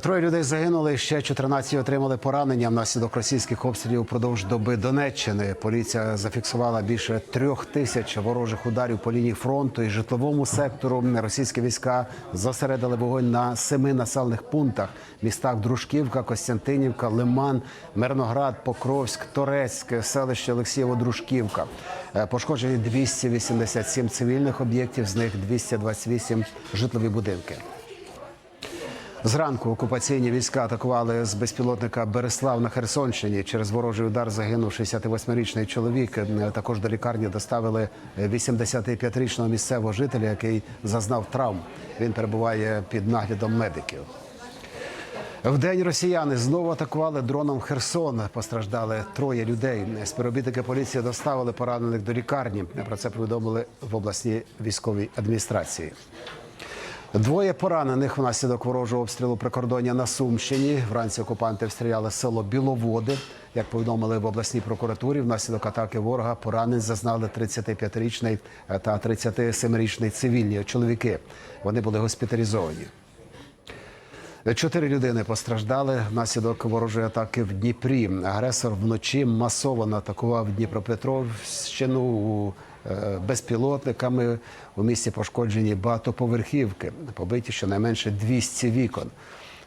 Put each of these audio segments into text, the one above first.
Троє людей загинули, ще 14 отримали поранення внаслідок російських обстрілів упродовж доби Донеччини. Поліція зафіксувала більше трьох тисяч ворожих ударів по лінії фронту і житловому сектору. Російські війська зосередили вогонь на семи населених пунктах: містах Дружківка, Костянтинівка, Лиман, Мирноград, Покровськ, Торецьк, селище Олексієво-Дружківка. Е, Пошкоджені 287 цивільних об'єктів, з них 228 житлові будинки. Зранку окупаційні війська атакували з безпілотника Береслав на Херсонщині. Через ворожий удар загинув 68-річний чоловік. Е, Також до лікарні доставили 85-річного місцевого жителя, який зазнав травм. Він перебуває під наглядом медиків. В день росіяни знову атакували дроном Херсон. Постраждали троє людей. Співробітники поліції доставили поранених до лікарні. Про це повідомили в обласній військовій адміністрації. Двоє поранених внаслідок ворожого обстрілу прикордоння на Сумщині. Вранці окупанти обстріляли село Біловоди. Як повідомили в обласній прокуратурі, внаслідок атаки ворога поранень зазнали 35-річний та 37-річний цивільні чоловіки. Вони були госпіталізовані. Чотири людини постраждали внаслідок ворожої атаки в Дніпрі. Агресор вночі масово атакував Дніпропетровщину е, безпілотниками. У місті пошкоджені багатоповерхівки, побиті щонайменше 200 вікон.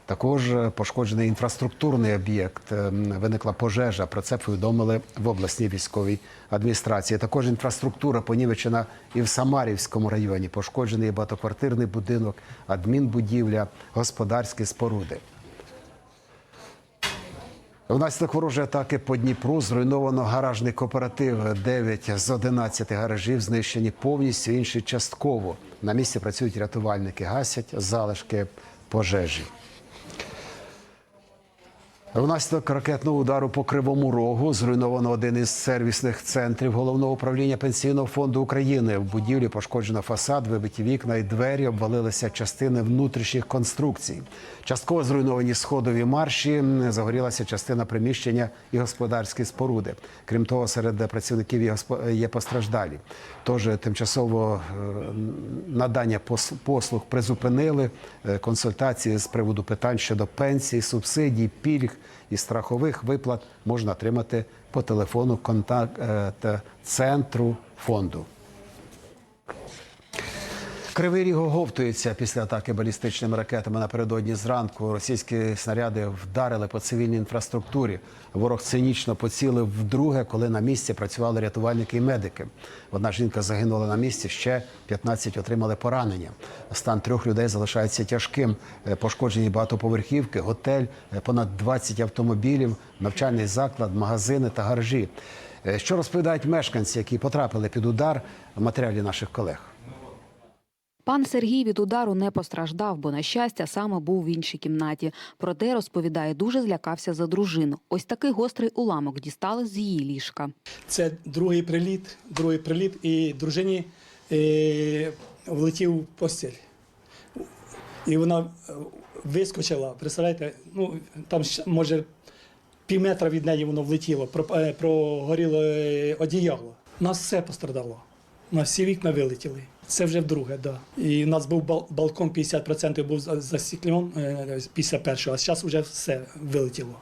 Також пошкоджений інфраструктурний об'єкт. Е, Виникла пожежа. Про це повідомили в обласній військовій адміністрації. Також інфраструктура понівечена і в Самарівському районі. Пошкоджений багатоквартирний будинок, адмінбудівля, господарські споруди. Внаслідок ворожої атаки по Дніпру зруйновано гаражний кооператив. 9 з 11 гаражів знищені повністю, інші частково. На місці працюють рятувальники, гасять залишки пожежі. Внаслідок ракетного удару по Кривому Рогу зруйновано один із сервісних центрів головного управління пенсійного фонду України. В будівлі пошкоджено фасад, вибиті вікна і двері, обвалилися частини внутрішніх конструкцій. Частково зруйновані сходові марші, загорілася частина приміщення і господарські споруди. Крім того, серед працівників є постраждалі. Тож тимчасово е, надання послуг призупинили Е, консультації з приводу питань щодо пенсій, субсидій, пільг і страхових виплат можна отримати по телефону контакт е, центру фонду. Кривий ріг оговтується після атаки балістичними ракетами напередодні зранку. Російські снаряди вдарили по цивільній інфраструктурі. Ворог цинічно поцілив вдруге, коли на місці працювали рятувальники і медики. Одна жінка загинула на місці, ще 15 отримали поранення. Стан трьох людей залишається тяжким. Е, Пошкоджені багатоповерхівки, готель, е, понад 20 автомобілів, навчальний заклад, магазини та гаражі. Е, Що розповідають мешканці, які потрапили під удар в матеріалі наших колег? Пан Сергій від удару не постраждав, бо на щастя саме був в іншій кімнаті. Проте розповідає, дуже злякався за дружину. Ось такий гострий уламок дістали з її ліжка. Це другий приліт, другий приліт, і дружині е, влетів в постіль. І вона е, вискочила, представляєте, ну там може пів метра від неї воно влетіло, е, прогоріло одіяло. У нас все пострадало. Нас всі вікна вилетіли. Це вже вдруге, да. І у нас був бал- балкон 50% був за- застеклен е, після першого, а зараз вже все вилетіло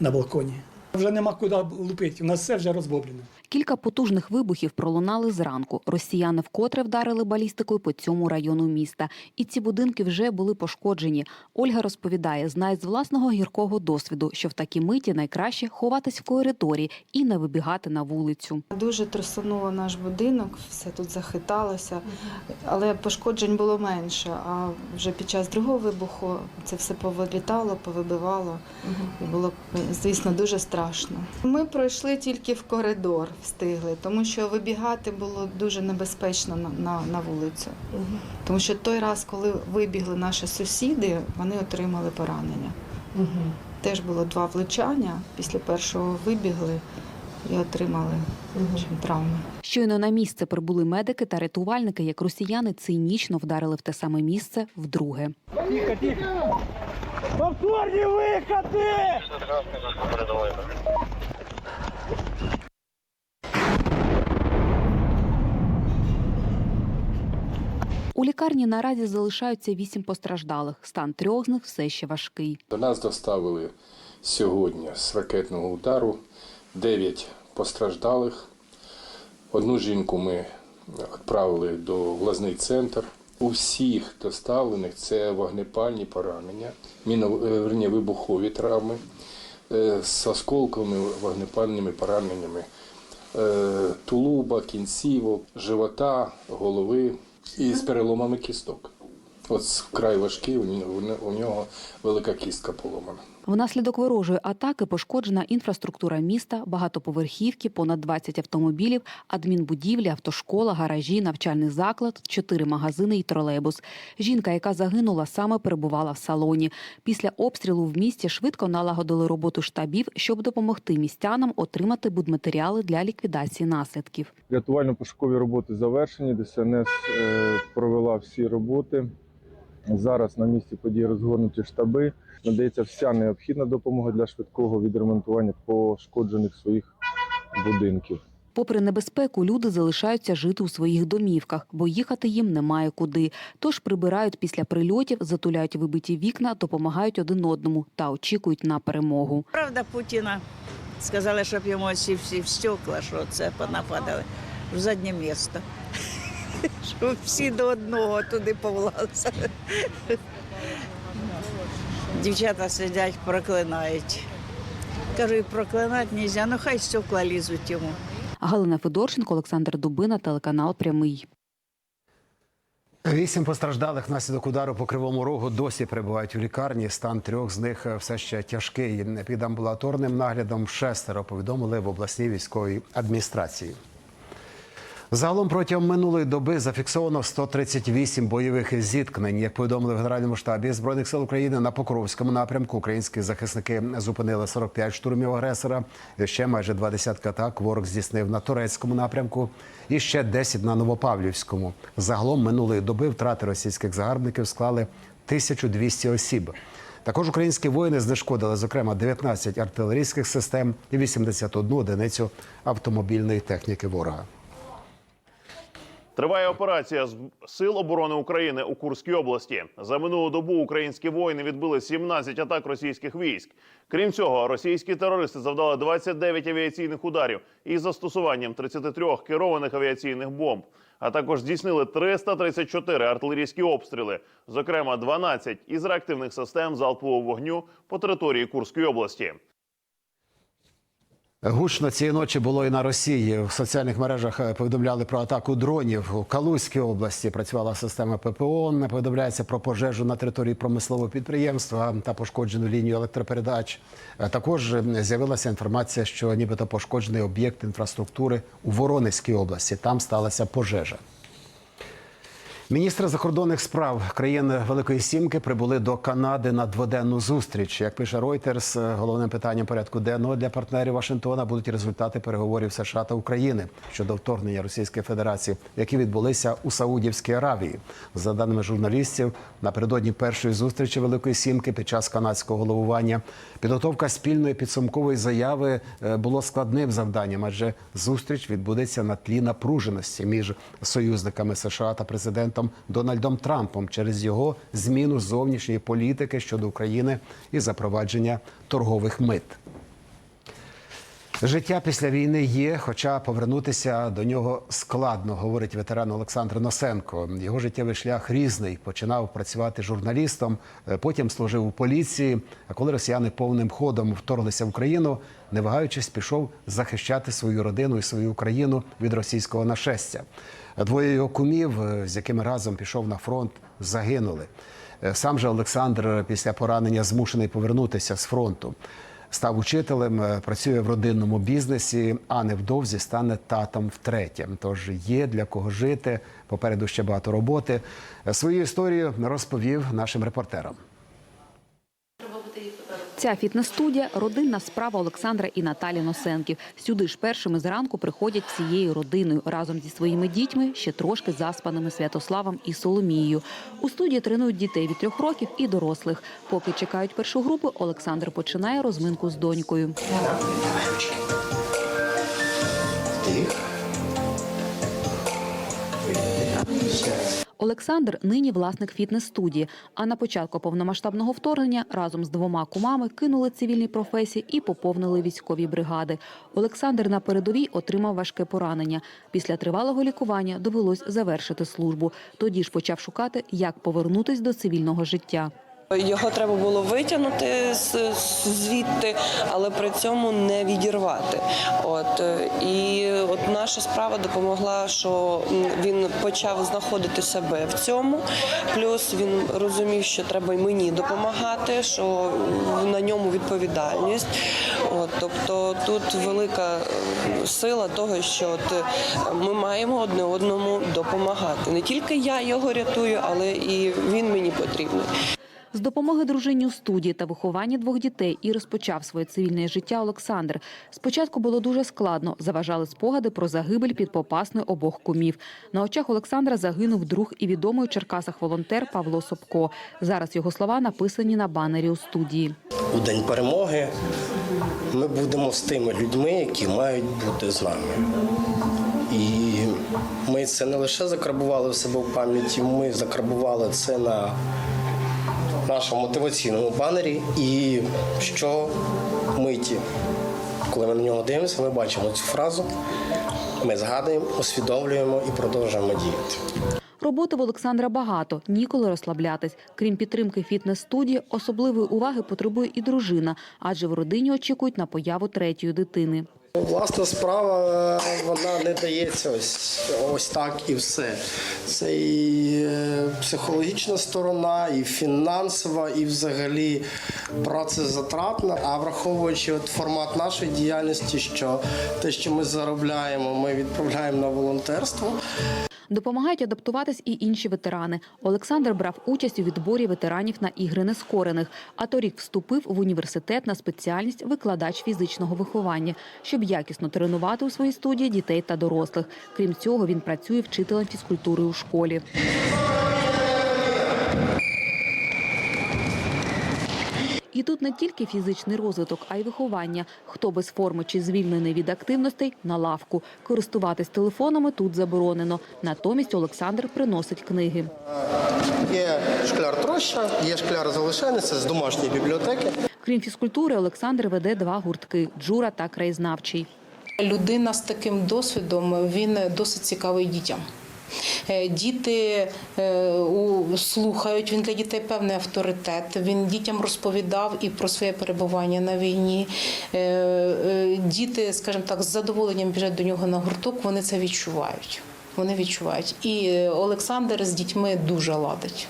на балконі. Вже нема куди лупити, у нас все вже розбоблено. Кілька потужних вибухів пролунали зранку. Росіяни вкотре вдарили балістикою по цьому району міста. І ці будинки вже були пошкоджені. Ольга розповідає, знає з власного гіркого досвіду, що в такій миті найкраще ховатись в коридорі і не вибігати на вулицю. Дуже трясануло наш будинок, все тут захиталося, але пошкоджень було менше. А вже під час другого вибуху це все повилітало, повибивало. І було, звісно, дуже страшно. Ми пройшли тільки в коридор, встигли, тому що вибігати було дуже небезпечно на, на, на вулицю. Тому що той раз, коли вибігли наші сусіди, вони отримали поранення. Теж було два влучання. Після першого вибігли і отримали общем, травми. Щойно на місце прибули медики та рятувальники, як росіяни цинічно вдарили в те саме місце вдруге. Повторні виходи! У лікарні наразі залишаються вісім постраждалих. Стан трьох з них все ще важкий. До нас доставили сьогодні з ракетного удару 9 постраждалих. Одну жінку ми відправили до власний центр. У всіх доставлених це вогнепальні поранення, міно- е, вибухові травми е, з осколковими вогнепальними пораненнями е, тулуба, кінцівок, живота, голови і з переломами кісток. От вкрай важкий, у нього, велика кістка поломана. Внаслідок ворожої атаки пошкоджена інфраструктура міста, багатоповерхівки, понад 20 автомобілів, адмінбудівлі, автошкола, гаражі, навчальний заклад, чотири магазини і тролейбус. Жінка, яка загинула, саме перебувала в салоні. Після обстрілу в місті швидко налагодили роботу штабів, щоб допомогти містянам отримати будматеріали для ліквідації наслідків. Рятувально-пошукові роботи завершені. ДСНС е, провела всі роботи. Зараз на місці події розгорнуті штаби. Надається вся необхідна допомога для швидкого відремонтування пошкоджених своїх будинків. Попри небезпеку, люди залишаються жити у своїх домівках, бо їхати їм немає куди. Тож прибирають після прильотів, затуляють вибиті вікна, допомагають один одному та очікують на перемогу. Правда, Путіна сказали, щоб йому всі всі в стекла, що це понападали в заднє місто. Щоб всі до одного туди повлазили. Дівчата сидять, проклинають. Кажу, і проклинати не можна, ну хай стекла лізуть йому. Галина Федорченко, Олександр Дубина, телеканал Прямий. Вісім постраждалих внаслідок удару по кривому рогу досі перебувають у лікарні. Стан трьох з них все ще тяжкий. Під амбулаторним наглядом шестеро повідомили в обласній військовій адміністрації. Загалом протягом минулої доби зафіксовано 138 бойових зіткнень. Як повідомили в Генеральному штабі збройних сил України на Покровському напрямку, українські захисники зупинили 45 штурмів агресора. Ще майже два десятки атак ворог здійснив на турецькому напрямку і ще 10 на Новопавлівському. Загалом минулої доби втрати російських загарбників склали 1200 осіб. Також українські воїни знешкодили, зокрема, 19 артилерійських систем і 81 одиницю автомобільної техніки ворога. Триває операція з сил оборони України у Курській області. За минулу добу українські воїни відбили 17 атак російських військ. Крім цього, російські терористи завдали 29 авіаційних ударів із застосуванням 33 керованих авіаційних бомб. А також здійснили 334 артилерійські обстріли, зокрема 12 із реактивних систем залпового вогню по території Курської області. Гучно цієї ночі було і на Росії. В соціальних мережах е, повідомляли про атаку дронів. У Калузькій області працювала система ППО. Не повідомляється про пожежу на території промислового підприємства та пошкоджену лінію електропередач. Е, Також з'явилася інформація, що нібито пошкоджений об'єкт інфраструктури у Воронезькій області. Там сталася пожежа. Міністри закордонних справ країн Великої Сімки прибули до Канади на дводенну зустріч. Як пише Reuters, головним питанням порядку денного для партнерів Вашингтона будуть результати переговорів США та України щодо вторгнення Російської Федерації, які відбулися у Саудівській Аравії. За даними журналістів, напередодні першої зустрічі Великої Сімки під час канадського головування підготовка спільної підсумкової заяви е, було складним завданням, адже зустріч відбудеться на тлі напруженості між союзниками США та президентом Дональдом Трампом через його зміну зовнішньої політики щодо України і запровадження торгових мит. Життя після війни є, хоча повернутися до нього складно, говорить ветеран Олександр Носенко. Його життєвий шлях різний. Починав працювати журналістом, е, потім служив у поліції. А коли росіяни повним ходом вторглися в Україну, не вагаючись, пішов захищати свою родину і свою Україну від російського нашестя. Двоє його кумів, е, з якими разом пішов на фронт, загинули. Е, Сам же Олександр після поранення змушений повернутися з фронту. Став учителем, е, працює в родинному бізнесі, а невдовзі стане татом втретє. Тож є для кого жити. Попереду ще багато роботи. Свою історію розповів нашим репортерам. Ця фітнес-студія – родинна справа Олександра і Наталі Носенків. Сюди ж першими зранку приходять всією родиною разом зі своїми дітьми, ще трошки заспаними Святославом і Соломією. У студії тренують дітей від трьох років і дорослих. Поки чекають першу групу, Олександр починає розминку з донькою. Олександр нині власник фітнес-студії. А на початку повномасштабного вторгнення разом з двома кумами кинули цивільні професії і поповнили військові бригади. Олександр на передовій отримав важке поранення. Після тривалого лікування довелось завершити службу. Тоді ж почав шукати, як повернутись до цивільного життя. Його треба було витягнути звідти, але при цьому не відірвати. От е, і от наша справа допомогла, що він почав знаходити себе в цьому. Плюс він розумів, що треба й мені допомагати, що на ньому відповідальність. От, тобто тут велика сила того, що от, е, ми маємо одне одному допомагати. Не тільки я його рятую, але і він мені потрібний. З допомоги дружині у студії та вихованні двох дітей і розпочав своє цивільне життя Олександр. Спочатку було дуже складно. Заважали спогади про загибель під Попасною обох кумів. На очах Олександра загинув друг і відомий у Черкасах волонтер Павло Собко. Зараз його слова написані на банері у студії. у день перемоги ми будемо з тими людьми, які мають бути з нами. І ми це не лише закарбували в себе в пам'яті, ми закарбували це на нашому мотиваційному банері. І що миті, коли ми на нього дивимося, ми бачимо цю фразу, ми згадуємо, усвідомлюємо і продовжуємо діяти. Роботи в Олександра багато, ніколи розслаблятись. Крім підтримки фітнес-студії, особливої уваги потребує і дружина, адже в родині очікують на появу третьої дитини. Власна справа е, вона не дається ось, ось так і все. Це і е, психологічна сторона, і фінансова, і взагалі працезатратна. А враховуючи от формат нашої діяльності, що те, що ми заробляємо, ми відправляємо на волонтерство. Допомагають адаптуватись і інші ветерани. Олександр брав участь у відборі ветеранів на ігри нескорених, а торік вступив в університет на спеціальність викладач фізичного виховання, щоб якісно тренувати у своїй студії дітей та дорослих. Крім цього, він працює вчителем фізкультури у школі. І тут не тільки фізичний розвиток, а й виховання. Хто без форми чи звільнений від активностей – на лавку. Користуватись телефонами тут заборонено. Натомість Олександр приносить книги. Є шкляр троща, є шкляр залишенець з домашньої бібліотеки. Крім фізкультури, Олександр веде два гуртки – «Джура» та «Краєзнавчий». Людина з таким досвідом він досить цікавий дітям. Е, Діти е, слухають, він для дітей певний авторитет. Він дітям розповідав і про своє перебування на війні. Е, Діти, скажімо так, з задоволенням біжать до нього на гурток, вони це відчувають. Вони відчувають. І Олександр з дітьми дуже ладить.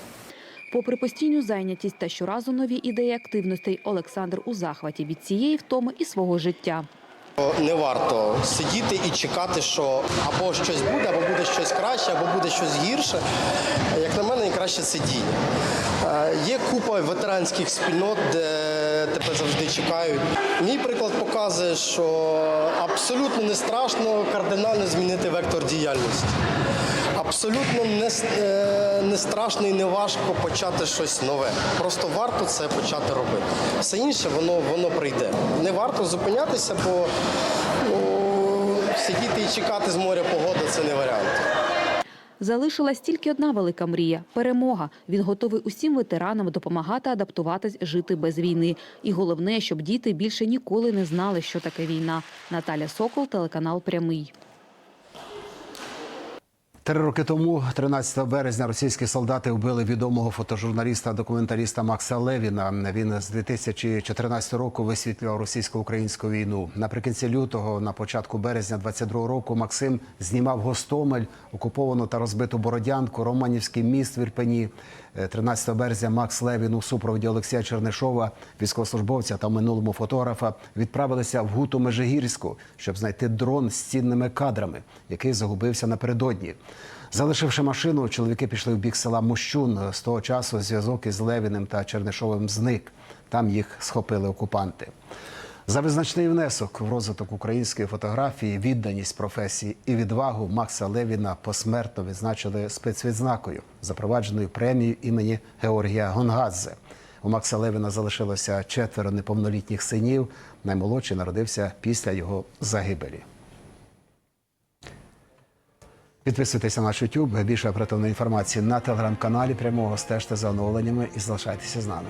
Попри постійну зайнятість та щоразу нові ідеї активностей, Олександр у захваті від цієї втоми і свого життя. Не варто сидіти і чекати, що або щось буде, або буде щось краще, або буде щось гірше. Як на мене, найкраще це дія. Е, Є купа ветеранських спільнот, де тебе завжди чекають. Мій приклад показує, що абсолютно не страшно кардинально змінити вектор діяльності. Абсолютно не, е, не страшно і не важко почати щось нове. Просто варто це почати робити. Все інше воно, воно прийде. Не варто зупинятися, бо ну, сидіти і чекати з моря погоди це не варіант. Залишилась тільки одна велика мрія – перемога. Він готовий усім ветеранам допомагати адаптуватись, жити без війни. І головне, щоб діти більше ніколи не знали, що таке війна. Наталя Сокол, телеканал «Прямий». Три роки тому, 13 березня, російські солдати вбили відомого фотожурналіста-документаліста Макса Левіна. Він з 2014 року висвітлював російсько-українську війну. Наприкінці лютого, на початку березня 22 року, Максим знімав Гостомель, окуповану та розбиту Бородянку, Романівський міст в Ірпені. Е, 13 березня Макс Левін у супроводі Олексія Чернишова, військовослужбовця та минулому фотографа, відправилися в Гуту Межигірську, щоб знайти дрон з цінними кадрами, який загубився напередодні. Залишивши машину, чоловіки пішли в бік села Мощун. З того часу зв'язок із Левіним та Чернишовим зник. Там їх схопили окупанти. За визначний внесок в розвиток української фотографії, відданість професії і відвагу Макса Левіна посмертно відзначили спецвідзнакою, запровадженою премією імені Георгія Гонгадзе. У Макса Левіна залишилося четверо неповнолітніх синів. Наймолодший народився після його загибелі. Підписуйтесь на наш YouTube. Більше оперативної інформації на телеграм-каналі. Прямого стежте за оновленнями і залишайтеся з нами.